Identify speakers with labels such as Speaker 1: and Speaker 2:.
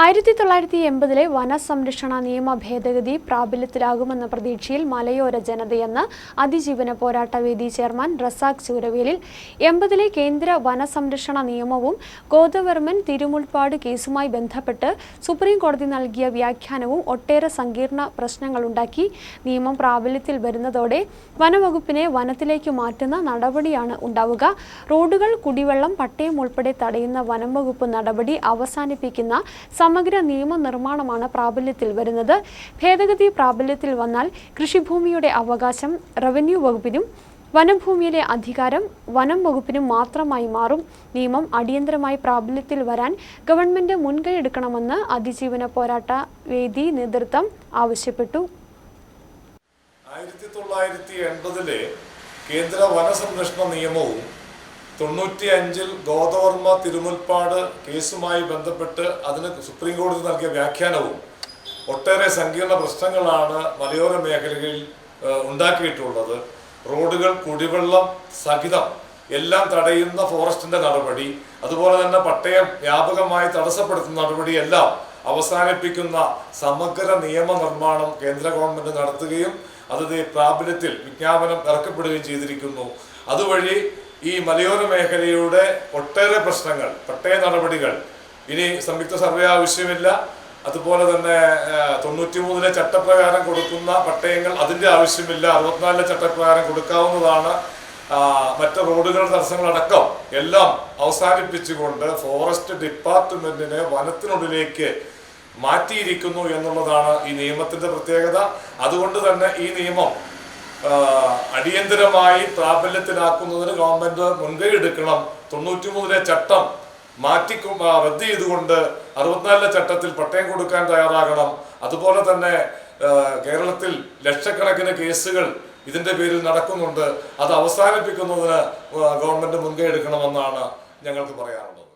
Speaker 1: ആയിരത്തി തൊള്ളായിരത്തി എൺപതിലെ വനസംരക്ഷണ നിയമ ഭേദഗതി പ്രാബല്യത്തിലാകുമെന്ന പ്രതീക്ഷയിൽ മലയോര ജനതയെന്ന് അതിജീവന പോരാട്ട വേദി ചെയർമാൻ റസാഖ് ചൂരവേലിൽ എൺപതിലെ കേന്ദ്ര വനസംരക്ഷണ നിയമവും ഗോദവർമ്മൻ തിരുമുൾപ്പാട് കേസുമായി ബന്ധപ്പെട്ട് സുപ്രീം കോടതി നൽകിയ വ്യാഖ്യാനവും ഒട്ടേറെ സങ്കീർണ പ്രശ്നങ്ങളുണ്ടാക്കി. നിയമം പ്രാബല്യത്തിൽ വരുന്നതോടെ വനവകുപ്പിനെ വനത്തിലേക്ക് മാറ്റുന്ന നടപടിയാണ് ഉണ്ടാവുക. റോഡുകൾ കുടിവെള്ളം പട്ടയം ഉൾപ്പെടെ തടയുന്ന വനം വകുപ്പ് നടപടി അവസാനിപ്പിക്കുന്ന സമഗ്ര നിയമനിർമ്മാണമാണ് പ്രാബല്യത്തിൽ വരുന്നത്. ഭേദഗതി പ്രാബല്യത്തിൽ വന്നാൽ കൃഷിഭൂമിയുടെ അവകാശം റവന്യൂ വകുപ്പിനും വനഭൂമിയിലെ അധികാരം വനം വകുപ്പിനും മാത്രമായി മാറും. നിയമം അടിയന്തരമായി പ്രാബല്യത്തിൽ വരാൻ ഗവൺമെന്റ് മുൻകൈ മുൻകൈയെടുക്കണമെന്ന് അതിജീവന പോരാട്ട വേദി നേതൃത്വം ആവശ്യപ്പെട്ടു.
Speaker 2: ആയിരത്തി തൊള്ളായിരത്തി എൺപതിലെ കേന്ദ്ര വനസംരക്ഷണ നിയമവും തൊണ്ണൂറ്റി അഞ്ചിൽ ഗോദവർമ്മ തിരുമുൽപ്പാട് കേസുമായി ബന്ധപ്പെട്ട് അതിന് സുപ്രീം കോടതി നൽകിയ വ്യാഖ്യാനവും ഒട്ടേറെ സങ്കീർണ പ്രശ്നങ്ങളാണ് മലയോര മേഖലകളിൽ ഉണ്ടാക്കിയിട്ടുള്ളത്. റോഡുകൾ കുടിവെള്ളം സഹിതം എല്ലാം തടയുന്ന ഫോറസ്റ്റിന്റെ നടപടി അതുപോലെ തന്നെ പട്ടയം വ്യാപകമായി തടസ്സപ്പെടുത്തുന്ന നടപടിയെല്ലാം അവസാനിപ്പിക്കുന്ന സമഗ്ര നിയമനിർമ്മാണം കേന്ദ്ര ഗവൺമെന്റ് നടത്തുകയും അത് പ്രാബല്യത്തിൽ വിജ്ഞാപനം ഇറക്കപ്പെടുകയും ചെയ്തിരിക്കുന്നു. അതുവഴി ഈ മലയോര മേഖലയുടെ ഒട്ടേറെ പ്രശ്നങ്ങൾ പട്ടയ നടപടികൾ. ഇനി സംയുക്ത സർവേ ആവശ്യമില്ല. അതുപോലെ തന്നെ തൊണ്ണൂറ്റി മൂന്നിലെ ചട്ടപ്രകാരം കൊടുക്കുന്ന പട്ടയങ്ങൾ അതിന്റെ ആവശ്യമില്ല. അറുപത്തിനാലിലെ ചട്ടപ്രകാരം കൊടുക്കാവുന്നതാണ്. മറ്റ് റോഡുകൾ തടസ്സങ്ങളടക്കം എല്ലാം അവസാനിപ്പിച്ചുകൊണ്ട് ഫോറസ്റ്റ് ഡിപ്പാർട്ട്മെന്റിനെ വനത്തിനുള്ളിലേക്ക് മാറ്റിയിരിക്കുന്നു എന്നുള്ളതാണ് ഈ നിയമത്തിന്റെ പ്രത്യേകത. അതുകൊണ്ട് തന്നെ ഈ നിയമം അടിയന്തരമായി പ്രാബല്യത്തിലാക്കുന്നതിന് ഗവൺമെന്റ് മുൻകൈ എടുക്കണം. തൊണ്ണൂറ്റി മൂന്നിലെ ചട്ടം മാറ്റി റദ്ദ് ചെയ്തുകൊണ്ട് അറുപത്തിനാലിലെ ചട്ടത്തിൽ പട്ടയം കൊടുക്കാൻ തയ്യാറാകണം. അതുപോലെ തന്നെ കേരളത്തിൽ ലക്ഷക്കണക്കിന് കേസുകൾ ഇതിന്റെ പേരിൽ നടക്കുന്നുണ്ട്. അത് അവസാനിപ്പിക്കുന്നതിന് ഗവൺമെന്റ് മുൻകൈ എടുക്കണമെന്നാണ് ഞങ്ങൾക്ക് പറയാനുള്ളത്.